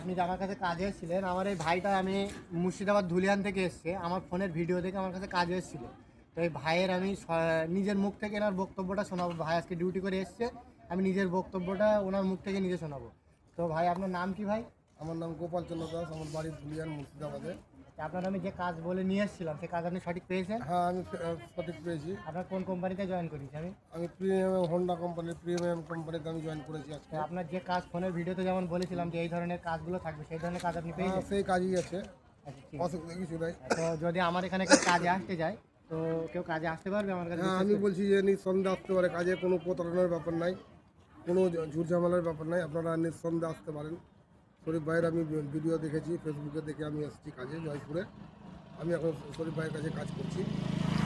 আপনি যে আমার কাছে কাজে এসেছিলেন। আমার এই ভাইটা আমি মুর্শিদাবাদ ধুলিয়ান থেকে এসছে। আমার ফোনের ভিডিও দেখে আমার কাছে কাজে এসেছিল। তো এই ভাইয়ের আমি নিজের মুখ থেকে এনার বক্তব্যটা শোনাবো। ভাই আজকে ডিউটি করে এসছে। আমি নিজের বক্তব্যটা ওনার মুখ থেকে নিজে শোনাবো। তো ভাই, আপনার নাম কি ভাই? আমার নাম গোপাল চন্দ্র দাস। আমার বাড়ি ধুলিয়ান, মুর্শিদাবাদে। আপনার আমি যে কাজ বলে নিয়ে এসেছিলাম সেই কাজ আপনি সঠিক পেয়েছেন? হ্যাঁ আমি সঠিক পেয়েছি। আপনার কোন কোম্পানিতে জয়েন করেছি আমি? আমি প্রিমিয়াম হোন্ডা কোম্পানি প্রিমিয়াম কোম্পানিতে আমি জয়েন করেছি আজকে। আপনার যে কাজ ফোনের ভিডিওতে যেমন বলেছিলাম যে এই ধরনের কাজগুলো থাকবে সেই ধরনের কাজ আপনি হ্যাঁ, পেয়েছেন সেই কাজই আছে। আচ্ছা। অসুবিধা কিছু নাই। তো যদি আমার এখানে কেউ কাজে আসতে যায় তো কেউ কাজে আসতে পারবে আমার কাছে? হ্যাঁ আমি বলছি যে নিঃসন্দেহে আসতে পারে। কাজে কোনো প্রতারণার ব্যাপার নাই কোনো ঝুট ঝামেলার ব্যাপার নাই। আপনারা নিঃসন্দেহে আসতে পারেন। শরীফ ভাইয়ের আমি ভিডিও দেখেছি ফেসবুকে দেখে আমি এসেছি কাজে, জয়পুরে। আমি এখন শরীফ ভাইয়ের কাছে কাজ করছি।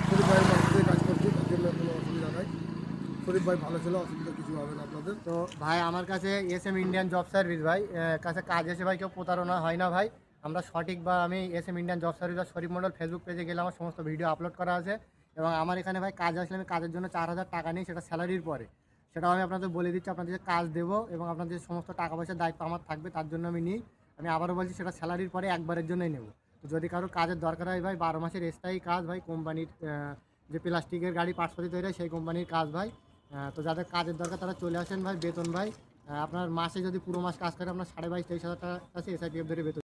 শরীফ ভাইয়ের কাছে কাজ করছি, তার জন্য কোনো অসুবিধা নাই। শরীফ ভাই ভালো ছিল, অসুবিধা কিছু হবে না আপনাদের। তো ভাই, আমার কাছে S M Indian job service ভাই কাছে কাজ এসে ভাই কেউ প্রতারণা হয় না ভাই। আমরা সঠিক বা আমি S M Indian job service বা শরীফ মন্ডল ফেসবুক পেজে গেলে আমার সমস্ত ভিডিও আপলোড করা আছে। এবং আমার এখানে ভাই কাজ আসলে আমি কাজের জন্য চার হাজার টাকা নিই, সেটা স্যালারির পরে। সেটাও আমি আপনাদের বলে দিচ্ছি, আপনাদের কাজ দেবো এবং আপনাদের সমস্ত টাকা পয়সার দায়িত্ব আমার থাকবে, তার জন্য আমি নিই। আমি আবারও বলছি, সেটা স্যালারির পরে একবারের জন্যই নেব। তো যদি কারও কাজের দরকার হয় ভাই, বারো মাসের স্থায়ী কাজ ভাই, কোম্পানির যে প্লাস্টিকের গাড়ি পার্টসপাতি তৈরি হয় সেই কোম্পানির কাজ ভাই। তো যাদের কাজের দরকার তারা চলে আসেন ভাই, বেতন ভাই। আপনার মাসে যদি পুরো মাস কাজ করে আপনার সাড়ে বাইশ, তেইশ হাজার টাকা আছে এসআইপিএফ ধরে বেতন।